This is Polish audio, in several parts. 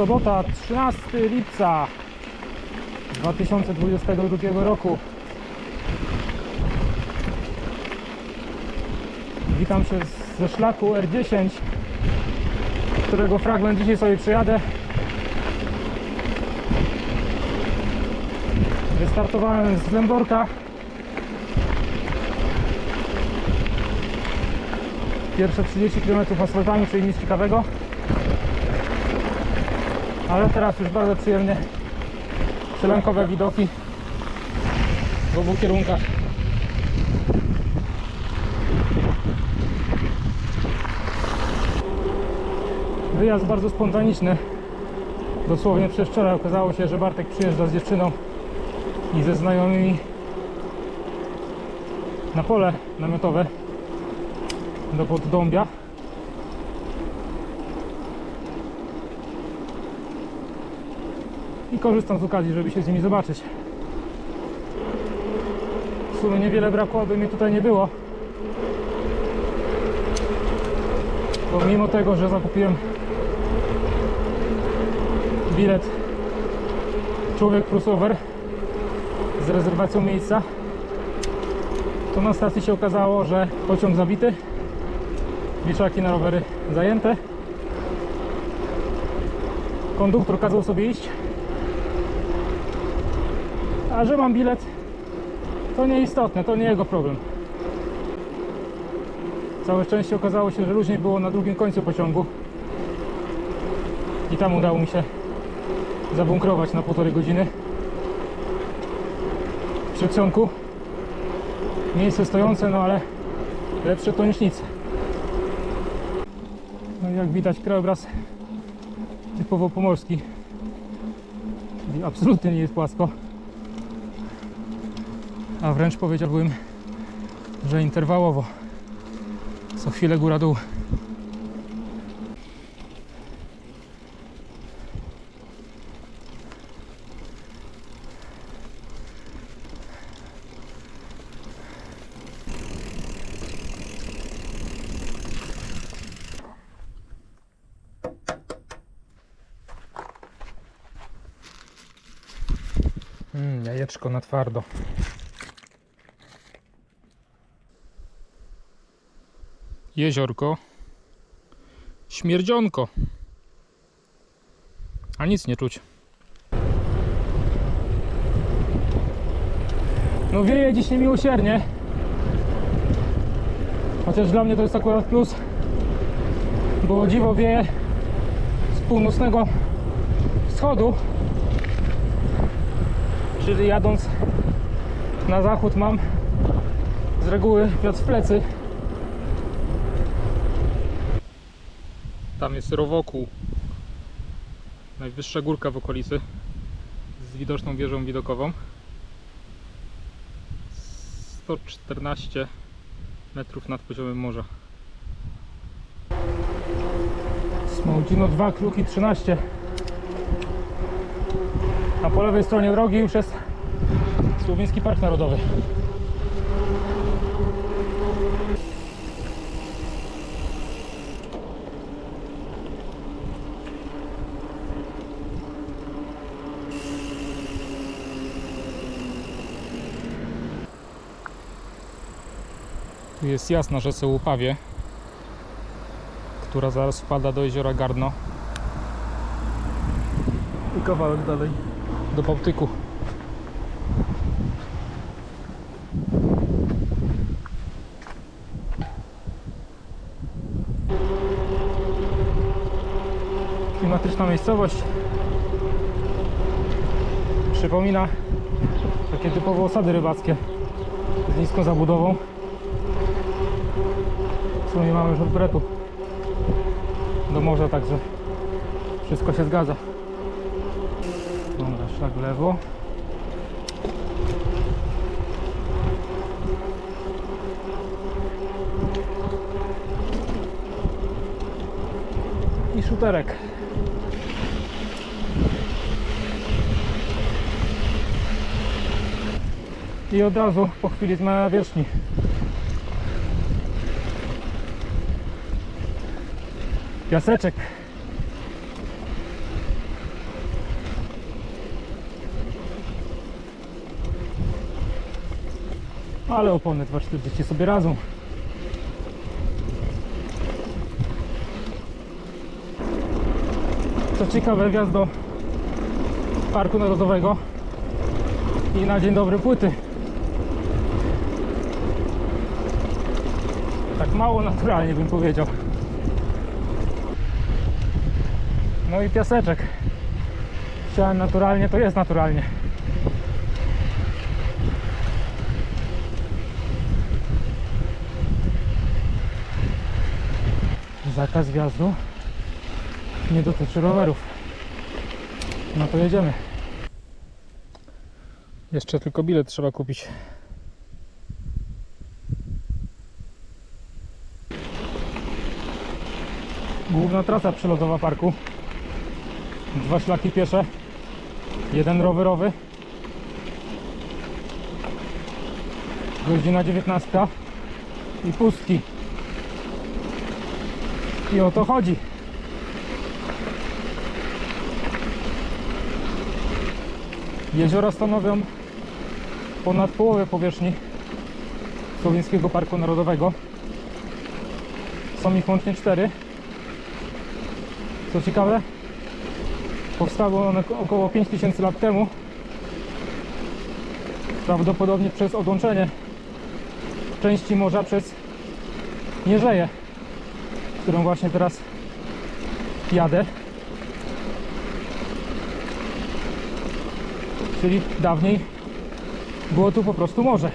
Sobota 13 lipca 2022 roku. Witam się ze szlaku R10, którego fragment dzisiaj sobie przejadę. Wystartowałem z Lęborka. Pierwsze 30 km asfaltami, czyli nic ciekawego. Ale teraz już bardzo przyjemnie przelankowe widoki w obu kierunkach. Wyjazd bardzo spontaniczny. Dosłownie przez wczoraj okazało się, że Bartek przyjeżdża z dziewczyną i ze znajomymi na pole namiotowe do Poddąbia. I korzystam z okazji, żeby się z nimi zobaczyć. W sumie niewiele brakło, aby mnie tutaj nie było. Bo mimo tego, że zakupiłem bilet Człowiek plus over z rezerwacją miejsca, to na stacji się okazało, że pociąg zabity, wieszaki na rowery zajęte. Konduktor kazał sobie iść, a że mam bilet, to nieistotne, to nie jego problem. Całe szczęście okazało się, że luźniej było na drugim końcu pociągu. I tam udało mi się zabunkrować na półtorej godziny. W przedsionku. Miejsce stojące, no ale lepsze to niż nic. No i jak widać krajobraz typowo pomorski. Czyli absolutnie nie jest płasko a wręcz powiedziałbym, że interwałowo. Co chwilę góra-dół. Mm, jajeczko na twardo. Jeziorko, śmierdzionko, a nic nie czuć. No wieje dziś niemiłosiernie, chociaż dla mnie to jest akurat plus, bo dziwo wieje z północnego wschodu, czyli jadąc na zachód mam z reguły wiatr w plecy, Tam jest Rowokół. Najwyższa górka w okolicy. Z widoczną wieżą widokową. 114 metrów nad poziomem morza. Smołdzino 2, Kruki 13. A po lewej stronie drogi już jest Słowiański Park Narodowy. Tu jest jasna rzece Łupawie, która zaraz wpada do jeziora Gardno. I kawałek dalej do Bałtyku. Klimatyczna miejscowość. Przypomina takie typowo osady rybackie z niską zabudową. W sumie mamy już od bretu do morza, także wszystko się zgadza. Dobra, szlak lewo. I szuterek. I od razu po chwili zmiana wierzchni. Piaseczek. Ale opony 240 sobie radzą. Co ciekawe, wjazd do Parku Narodowego i na dzień dobry płyty. Tak mało naturalnie bym powiedział. No i piaseczek. Chciałem naturalnie, to jest naturalnie. Zakaz wjazdu nie dotyczy rowerów. No to jedziemy. Jeszcze tylko bilet trzeba kupić. Główna trasa przylotowa parku. Dwa szlaki piesze, jeden rowerowy. Godzina 19 i pustki. I o to chodzi. Jeziora stanowią ponad połowę powierzchni Słowińskiego Parku Narodowego. Są ich łącznie cztery. Co ciekawe, powstały one około 5000 lat temu. Prawdopodobnie przez odłączenie części morza przez Mierzeję, którą właśnie teraz jadę. Czyli dawniej było tu po prostu morze.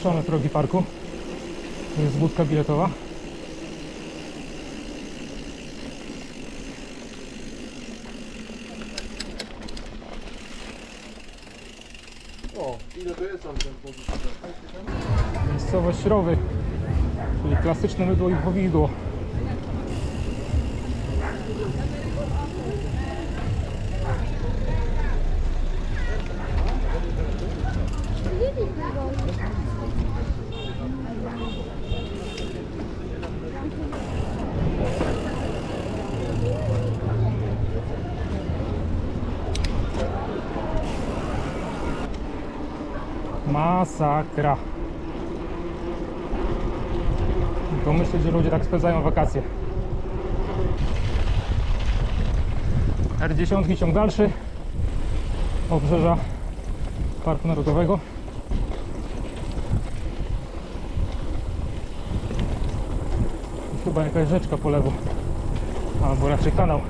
Opuszczone progi parku. To jest budka biletowa. O, ile to jest tam ten? Miejscowość Rowy, czyli klasyczne mydło i powidło. Masakra. Myślę, że ludzie tak spędzają wakacje. R10 ciąg dalszy obrzeża Parku Narodowego. Chyba jakaś rzeczka po lewo, albo raczej kanał.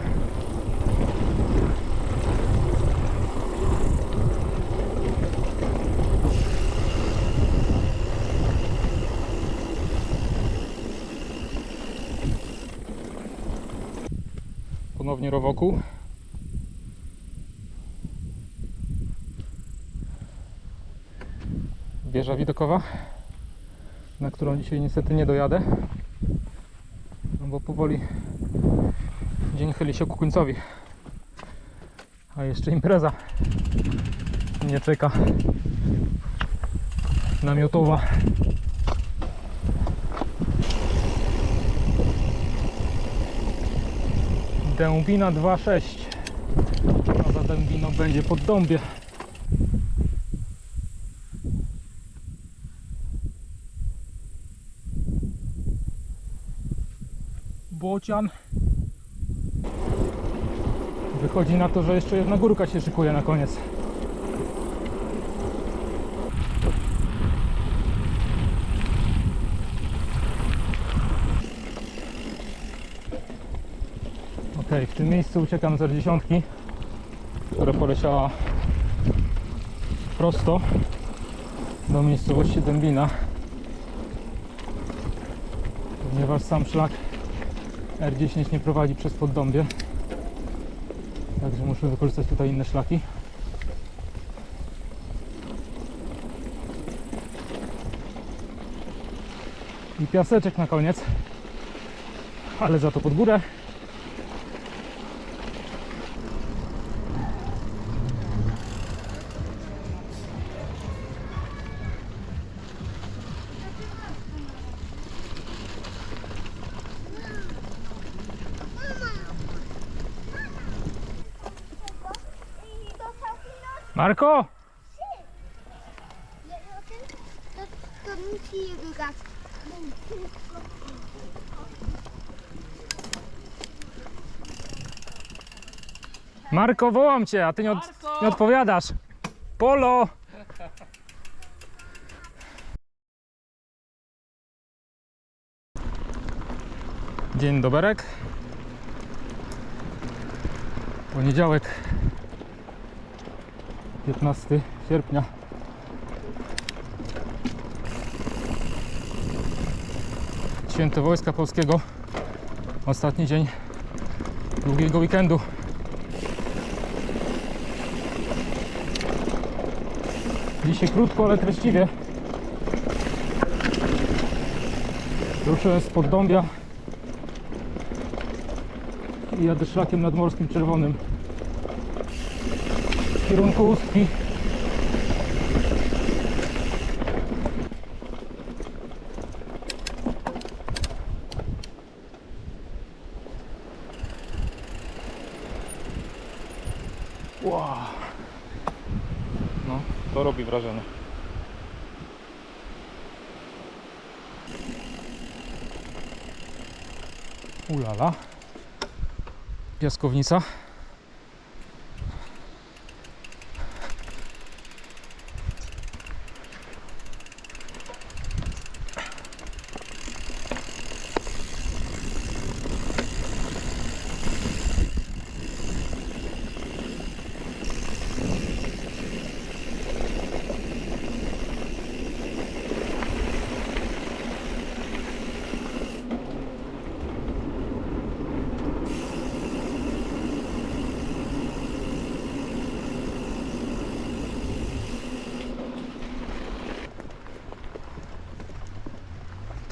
Ponownie rowoku. Wieża widokowa, na którą dzisiaj niestety nie dojadę. No bo powoli dzień chyli się ku końcowi. A jeszcze impreza nie czeka. Namiotowa. Dębina 2.6 A za Dębiną będzie pod Dąbie. Bocian Wychodzi na to, że jeszcze jedna górka się szykuje na koniec W tym miejscu uciekam z R10, która poleciała prosto do miejscowości Dębina. Ponieważ sam szlak R10 nie prowadzi przez Poddąbie. Także muszę wykorzystać tutaj inne szlaki. I piaseczek na koniec. Ale za to pod górę. Marko! To, to musi wygrać. Marko, wołam cię, a ty nie, od, nie odpowiadasz. Polo! Dzień doberek. Poniedziałek, 15 sierpnia. Święto Wojska Polskiego. Ostatni dzień długiego weekendu. Dzisiaj krótko, ale treściwie. Ruszę z Poddąbia i jadę szlakiem nadmorskim czerwonym kierunku Ustki. Wow. No, to robi wrażenie. Ulala. Piaskownica.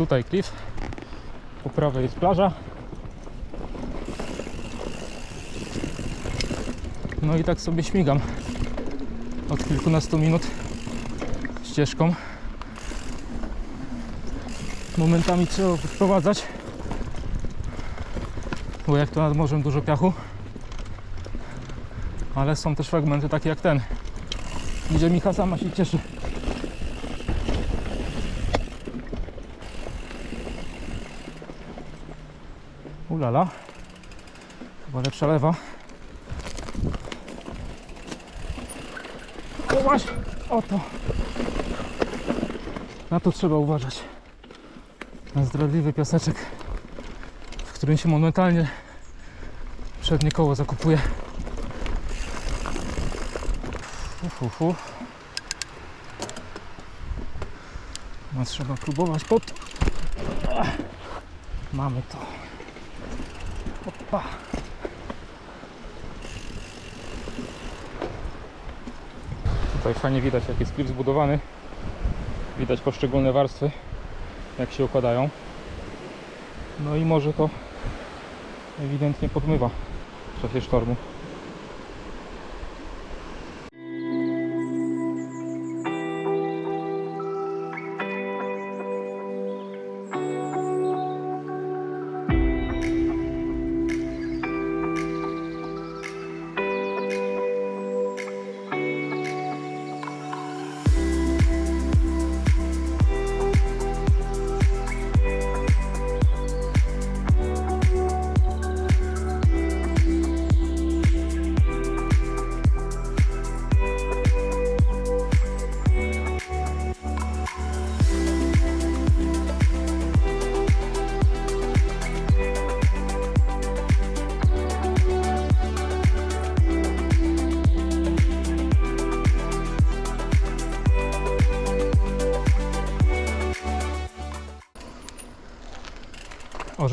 Tutaj klif. Po prawej jest plaża. No i tak sobie śmigam od kilkunastu minut ścieżką. Momentami trzeba wprowadzać, bo jak to nad morzem dużo piachu. Ale są też fragmenty takie jak ten, gdzie Micha sama się cieszy. Ulala. Chyba lepsza lewa. O właśnie, oto. Na to trzeba uważać. Na zdradliwy piaseczek, w którym się momentalnie przednie koło zakupuje. Uf, uf, uf. No trzeba próbować pod... Mamy to. Opa. Tutaj fajnie widać jak jest klip zbudowany. Widać poszczególne warstwy jak się układają. No i może to ewidentnie podmywa w czasie sztormu.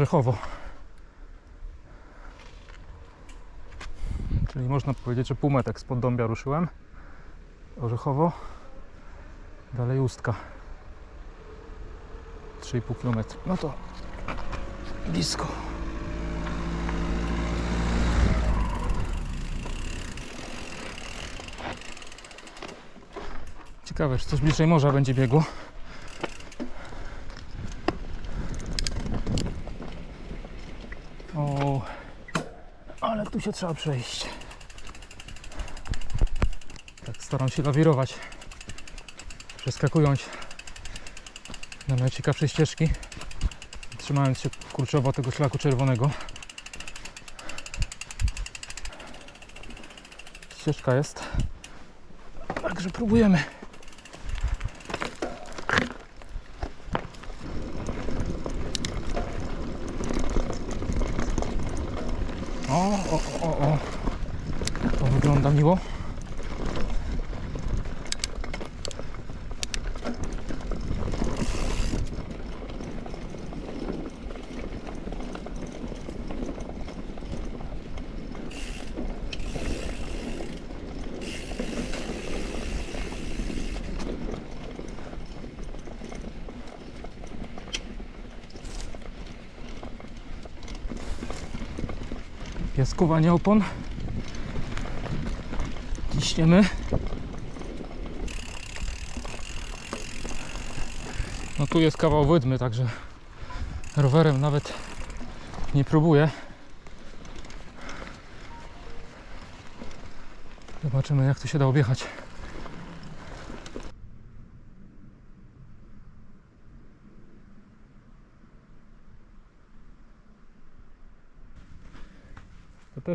Orzechowo. Czyli można powiedzieć, że półmetek spod Dąbia ruszyłem. Orzechowo. Dalej Ustka. 3,5 km. No to blisko. Ciekawe, czy coś bliżej morza będzie biegło. O, ale tu się trzeba przejść. Tak staram się lawirować, przeskakując na najciekawsze ścieżki, trzymając się kurczowo tego szlaku czerwonego. Ścieżka jest, także próbujemy. O, o, o, o. To wygląda miło. Piaskowanie opon. Ciśniemy. No tu jest kawał wydmy, także rowerem nawet nie próbuję. Zobaczymy jak tu się da objechać.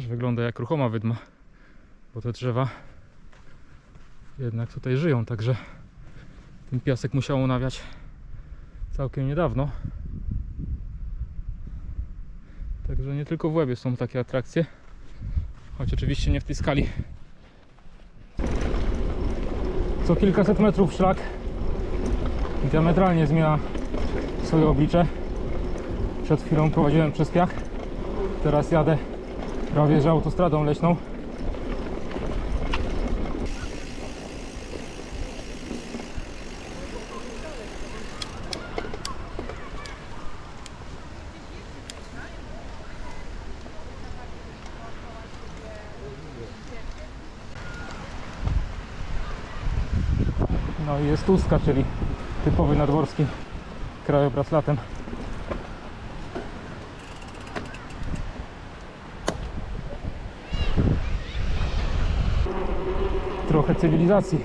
Też wygląda jak ruchoma wydma, bo te drzewa jednak tutaj żyją, także ten piasek musiał nawiać całkiem niedawno. Także nie tylko w Łebie są takie atrakcje, choć oczywiście nie w tej skali. Co kilkaset metrów szlak diametralnie zmienia swoje oblicze. Przed chwilą prowadziłem przez piach, teraz jadę prawie że autostradą leśną. No i jest Tuska, czyli typowy nadworski krajobraz latem. Trochę cywilizacji.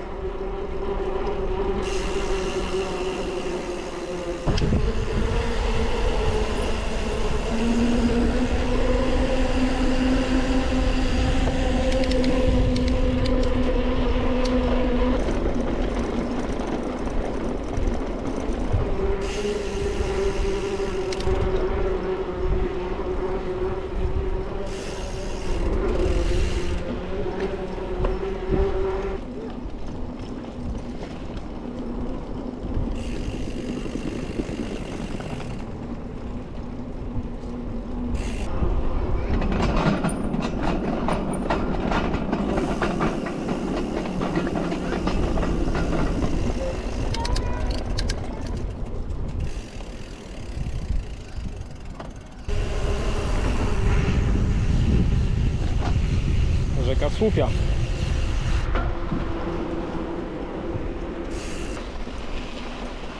Słupia.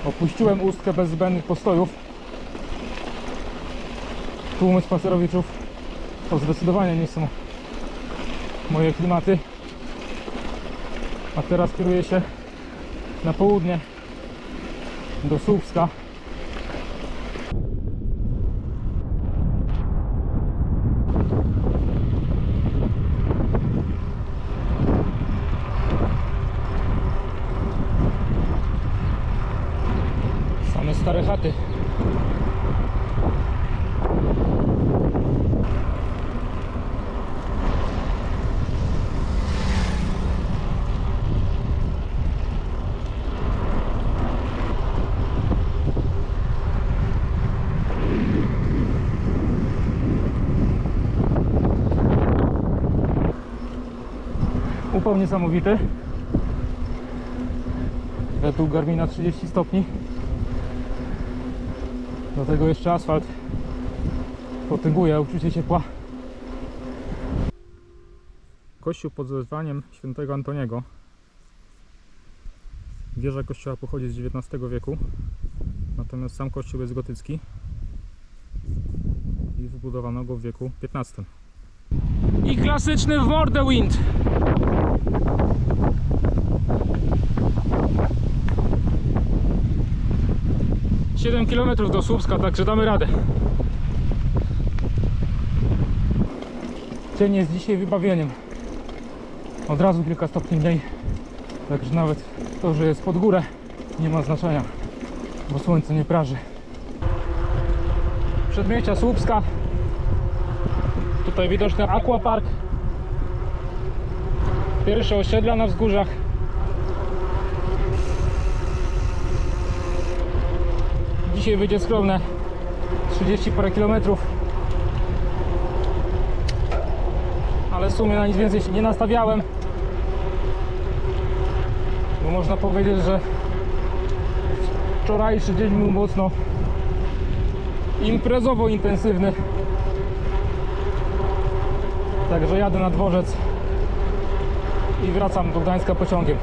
Opuściłem ustkę bez zbędnych postojów. Tłumy spacerowiczów to zdecydowanie nie są moje klimaty. A teraz kieruję się na południe do Słupska. Upał niesamowity. Według Garmina 30 stopni. Do tego jeszcze asfalt potęguje uczucie ciepła. Kościół pod wezwaniem świętego Antoniego. Wieża kościoła pochodzi z XIX wieku, natomiast sam kościół jest gotycki i wybudowano go w wieku XV. I klasyczny w mordę wind. Siedem kilometrów do Słupska, także damy radę. Cień jest dzisiaj wybawieniem. Od razu kilka stopni mniej. Także nawet to, że jest pod górę nie ma znaczenia, bo słońce nie praży. Przedmieścia Słupska. Tutaj widoczny aquapark. Pierwsze osiedla na wzgórzach. Dzisiaj wyjdzie skromne 30 parę kilometrów. Ale w sumie na nic więcej się nie nastawiałem. Bo można powiedzieć, że wczorajszy dzień był mocno imprezowo intensywny. Także jadę na dworzec i wracam do Gdańska pociągiem.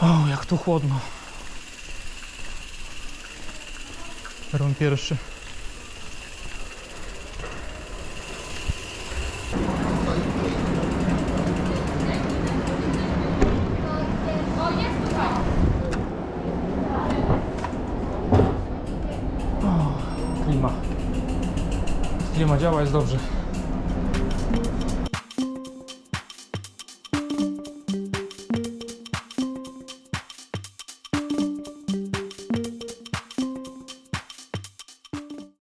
O, jak tu chłodno. Peron pierwszy. Jest dobrze.